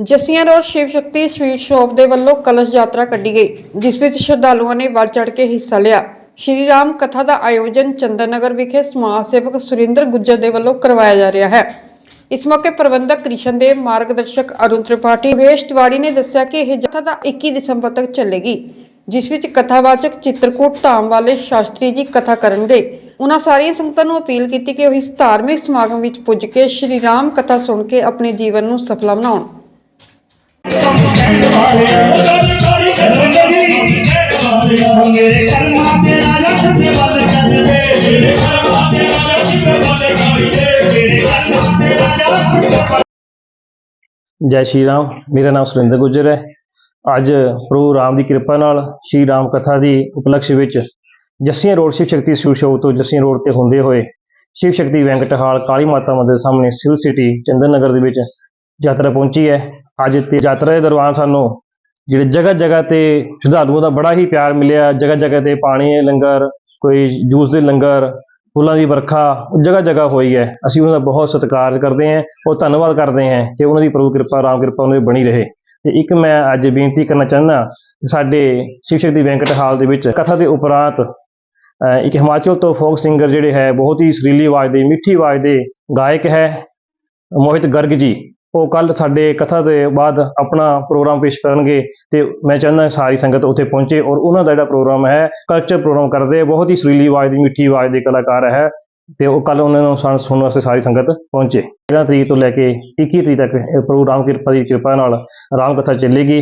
Jassian road Shiv Shakti sweet shop ਦੇ ਵੱਲੋਂ ਕਲਸ਼ ਯਾਤਰਾ ਕੱਢੀ ਗਈ, ਜਿਸ ਵਿੱਚ ਸ਼ਰਧਾਲੂਆਂ ਨੇ ਵੱਧ ਚੜ੍ਹ ਕੇ ਹਿੱਸਾ ਲਿਆ। ਸ਼੍ਰੀ ਰਾਮ ਕਥਾ ਦਾ ਆਯੋਜਨ ਚੰਦਨਨਗਰ ਵਿਖੇ ਸਮਾਜ ਸੇਵਕ ਸੁਰਿੰਦਰ ਗੁੱਜਰ ਦੇ ਵੱਲੋਂ ਕਰਵਾਇਆ ਜਾ ਰਿਹਾ ਹੈ। ਇਸ ਮੌਕੇ ਪ੍ਰਬੰਧਕ ਕ੍ਰਿਸ਼ਨ ਦੇ ਮਾਰਗਦਰਸ਼ਕ ਅਰੁਣ ਤ੍ਰਿਪਾਠੀ, ਯੋਗੇਸ਼ ਤਿਵਾੜੀ ਨੇ ਦੱਸਿਆ ਕਿ ਇਹ ਜਥਾ ਦਾ 21 ਦਸੰਬਰ ਤੱਕ ਚੱਲੇਗੀ, ਜਿਸ ਵਿੱਚ ਕਥਾਵਾਚਕ ਚਿੱਤਰਕੂਟ ਧਾਮ ਵਾਲੇ ਸ਼ਾਸਤਰੀ ਜੀ ਕਥਾ ਕਰਨਗੇ। ਉਹਨਾਂ ਸਾਰੀਆਂ ਸੰਗਤਾਂ ਨੂੰ ਅਪੀਲ ਕੀਤੀ ਕਿ ਉਹ ਇਸ ਧਾਰਮਿਕ ਸਮਾਗਮ ਵਿੱਚ ਪੁੱਜ ਕੇ ਸ਼੍ਰੀ ਰਾਮ ਕਥਾ ਸੁਣ ਕੇ ਆਪਣੇ ਜੀਵਨ ਨੂੰ ਸਫਲਾ ਬਣਾਉਣ। ਜੈ ਸ਼੍ਰੀ ਰਾਮ, ਮੇਰਾ ਨਾਮ ਸੁਰਿੰਦਰ ਗੁੱਜਰ ਹੈ। ਅੱਜ ਪ੍ਰਭੂ ਰਾਮ ਦੀ ਕਿਰਪਾ ਨਾਲ ਸ਼੍ਰੀ ਰਾਮ ਕਥਾ ਦੀ ਉਪਲਕਸ਼ ਵਿੱਚ ਜੱਸੀਆਂ ਰੋਡ ਸ਼ਿਵ ਸ਼ਕਤੀ ਸ਼ਿਵ ਸ਼ੋਅ ਤੋਂ ਜੱਸੀਆਂ ਰੋਡ ਤੇ ਹੁੰਦੇ ਹੋਏ ਸ਼ਿਵ ਸ਼ਕਤੀ ਵੈਂਕਟ ਹਾਲ ਕਾਲੀ ਮਾਤਾ ਮੰਦਿਰ ਸਾਹਮਣੇ ਸਿਵਲ ਸਿਟੀ, ਚੰਦਨ ਨਗਰ ਦੇ ਵਿੱਚ ਯਾਤਰਾ ਪਹੁੰਚੀ ਹੈ। ਅੱਜ ਤੇ ਯਾਤਰਾ ਦੇ ਦੌਰਾਨ ਸਾਨੂੰ ਜਿਹੜੇ ਜਗ੍ਹਾ ਜਗ੍ਹਾ ਤੇ ਸ਼ਰਧਾਲੂਆਂ ਦਾ ਬੜਾ ਹੀ ਪਿਆਰ ਮਿਲਿਆ। ਜਗ੍ਹਾ ਜਗ੍ਹਾ ਤੇ ਪਾਣੀ ਦੇ ਲੰਗਰ, ਕੋਈ ਜੂਸ ਦੇ ਲੰਗਰ, ਫੁੱਲਾਂ ਦੀ ਵਰਖਾ ਜਗ੍ਹਾ ਜਗ੍ਹਾ ਹੋਈ ਹੈ। ਅਸੀਂ ਉਹਨਾਂ ਦਾ ਬਹੁਤ ਸਤਿਕਾਰ ਕਰਦੇ ਹਾਂ ਉਹ ਧੰਨਵਾਦ ਕਰਦੇ ਹਾਂ ਕਿ ਉਹਨਾਂ ਦੀ ਪ੍ਰਭੂ ਕਿਰਪਾ, ਰਾਮ ਕਿਰਪਾ ਉਹਨਾਂ ਦੀ ਬਣੀ ਰਹੇ। ਤੇ ਇੱਕ ਮੈਂ ਅੱਜ ਬੇਨਤੀ ਕਰਨਾ ਚਾਹੁੰਦਾ ਕਿ ਸਾਡੇ ਸ਼ਿਵ ਦੀ ਵੈਂਕਟ ਹਾਲ ਦੇ ਵਿੱਚ ਕਥਾ ਦੇ ਉਪਰੰਤ ਇੱਕ ਹਿਮਾਚਲ ਤੋਂ ਫੋਕ ਸਿੰਗਰ ਜਿਹੜੇ ਹੈ, ਬਹੁਤ ਹੀ ਸੁਰੀਲੀ ਆਵਾਜ਼ ਦੇ, ਮਿੱਠੀ ਆਵਾਜ਼ ਦੇ ਗਾਇਕ ਹੈ, ਮੋਹਿਤ ਗਰਗ ਜੀ। ਉਹ ਕੱਲ ਸਾਡੇ ਕਥਾ ਦੇ ਬਾਅਦ ਆਪਣਾ ਪ੍ਰੋਗਰਾਮ ਪੇਸ਼ ਕਰਨਗੇ ਤੇ ਮੈਂ ਚਾਹੁੰਦਾ ਸਾਰੀ ਸੰਗਤ ਉੱਥੇ ਪਹੁੰਚੇ ਔਰ ਉਹਨਾਂ ਦਾ ਜਿਹੜਾ ਪ੍ਰੋਗਰਾਮ ਹੈ ਕਲਚਰ ਪ੍ਰੋਗਰਾਮ ਕਰਦੇ ਬਹੁਤ ਹੀ ਸੁਰੀਲੀ ਆਵਾਜ਼ ਦੀ, ਮਿੱਠੀ ਆਵਾਜ਼ ਦੇ ਕਲਾਕਾਰ ਹੈ ਤੇ ਉਹ ਕੱਲ ਉਹਨਾਂ ਨੂੰ ਸੁਣਨ ਵਾਸਤੇ ਸਾਰੀ ਸੰਗਤ ਪਹੁੰਚੇ। 13 ਤਰੀਕ ਤੋਂ ਲੈ ਕੇ 21 ਤਰੀਕ ਤੱਕ ਇਹ ਪ੍ਰੋਗਰਾਮ ਕਿਰਪਾ ਦੀ ਕਿਰਪਾ ਨਾਲ ਰਾਮ ਕਥਾ ਚੱਲੇਗੀ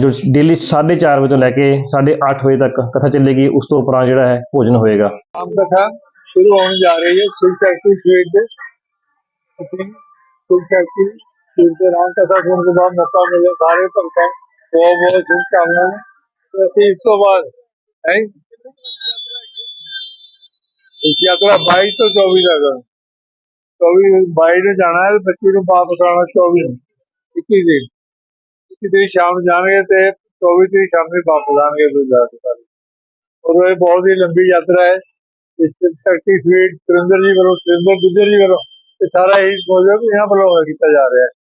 ਜੋ ਡੇਲੀ 4:30 ਵਜੇ ਤੋਂ ਲੈ ਕੇ 8:30 ਵਜੇ ਤੱਕ ਕਥਾ ਚੱਲੇਗੀ, ਉਸ ਤੋਂ ਉਪਰਾਂ ਜਿਹੜਾ ਹੈ ਭੋਜਨ ਹੋਏਗਾ। ਆਮ ਕਥਾ ਸ਼ੁਰੂ ਹੋਣ ਜਾ ਰਹੀ ਹੈ 6:30 ਸਵੇਰ ਦੇ। अपनी शिव शक्ति स्वीट पे राम कथा सुनने के बाद मौका मिले सारे भक्तों को बहुत बहुत शुभकामनाएं तो ਅਸੀਂ ਇਸ ਤੋਂ ਬਾਅਦ ਹੈ ਇਸ ਯਾਤਰਾ 22 ਤੋਂ 24 ਤੱਕ 24 22 ਨੂੰ ਜਾਣਾ ਹੈ ਤੇ 25 ਨੂੰ ਵਾਪਸ ਆਉਣਾ 24 ਨੂੰ 21 ਦਿਨ 21 ਦਿਨ ਸ਼ਾਮ ਨੂੰ ਜਾਣਗੇ ਤੇ 24 ਦਿਨ ਸ਼ਾਮੀ ਵਾਪਸ ਆਣਗੇ ਗੁਜਰਾਤ ਸਾਰੇ ਔਰ ਇਹ ਬਹੁਤ ਹੀ ਲੰਬੀ ਯਾਤਰਾ ਹੈ ਇਸ ਸ਼ਕਤੀ ਸਵੀਟ ਸੁਰਿੰਦਰ ਜੀ ਵੱਲੋਂ ਸੁਰਿੰਦਰ ਗੁੱਜਰ ਜੀ ਵੱਲੋਂ ਇਹ ਸਾਰਾ ਹੀ ਪ੍ਰੋਜੈਕਟ ਇਹਨਾਂ ਵੱਲੋਂ ਕੀਤਾ ਜਾ ਰਿਹਾ ਹੈ।